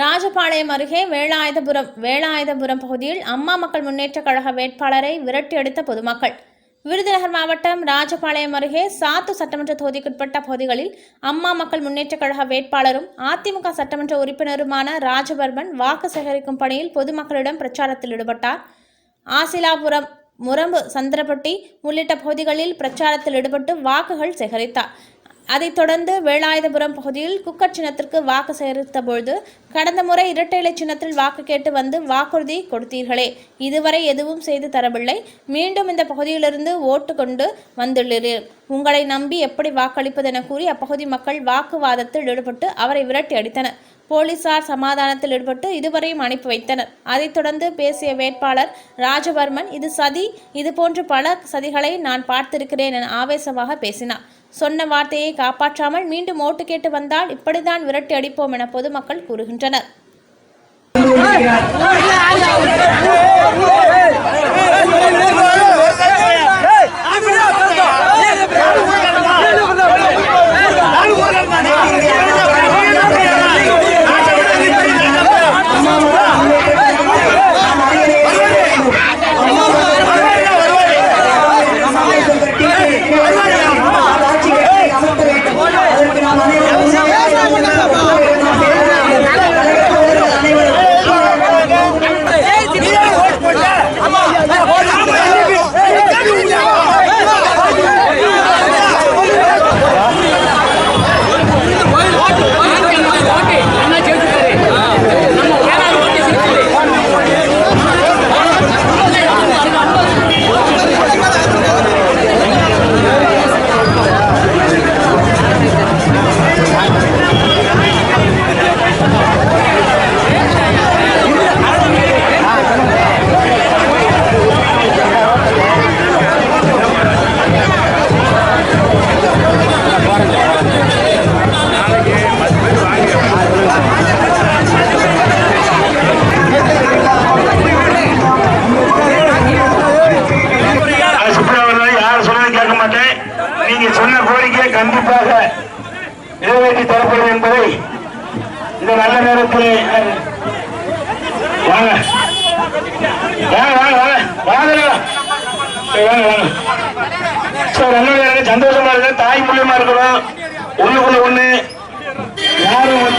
ராஜபாளையம் அருகே வேலாயுதபுரம் வேலாயுதபுரம் பகுதியில் அம்மா மக்கள் முன்னேற்றக் கழக வேட்பாளரை விரட்டியடித்த பொதுமக்கள். விருதுநகர் மாவட்டம் ராஜபாளையம் அருகே சாத்து சட்டமன்ற தொகுதிக்குட்பட்ட பகுதிகளில் அம்மா மக்கள் முன்னேற்றக் கழக வேட்பாளரும் அதிமுக சட்டமன்ற உறுப்பினருமான ராஜபர்மன் வாக்கு சேகரிக்கும் பணியில் பொதுமக்களிடம் பிரச்சாரத்தில் ஈடுபட்டார். ஆசிலாபுரம் முரம்பு சந்திரப்பட்டி உள்ளிட்ட பகுதிகளில் பிரச்சாரத்தில் ஈடுபட்டு வாக்குகள் சேகரித்தார். அதைத் தொடர்ந்து வேலாயுதபுரம் பகுதியில் குக்கர் சின்னத்திற்கு வாக்கு சேகரித்த பொழுது கடந்த முறை இரட்டை இலை சின்னத்தில் வாக்கு கேட்டு வந்து வாக்குறுதி கொடுத்தீர்களே. இதுவரை எதுவும் செய்து தரவில்லை. மீண்டும் இந்த பகுதியிலிருந்து ஓட்டு கொண்டு வந்துள்ளீர்கள் உங்களை நம்பி எப்படி வாக்களிப்பது என கூறி அப்பகுதி மக்கள் வாக்குவாதத்தில் ஈடுபட்டு அவரை விரட்டி அடித்தனர். போலீசார் சமாதானத்தில் ஈடுபட்டு இதுவரையும் அனுப்பி வைத்தனர். அதைத் தொடர்ந்து பேசிய வேட்பாளர் ராஜவர்மன் இது சதி. இது போன்று பல சதிகளை நான் பார்த்திருக்கிறேன் என ஆவேசமாக பேசினார். சொன்ன வார்த்தையை காப்பாற்றாமல் மீண்டும் ஓட்டு கேட்டு வந்தால் இப்படிதான் விரட்டி அடிப்போம் என பொதுமக்கள் கூறுகின்றனர் நீங்க சொன்ன கோரிக்கை கண்டிப்பாக நிறைவேற்றி தரப்படும் என்பதை இந்த நல்ல நேரத்தில் வாங்க. வாங்க வாங்க வாங்க. வாங்க. வாங்க வாங்க. சார் நல்ல சந்தோஷமா இருக்கு. தாய் மூலியமா இருக்கணும். யாரும்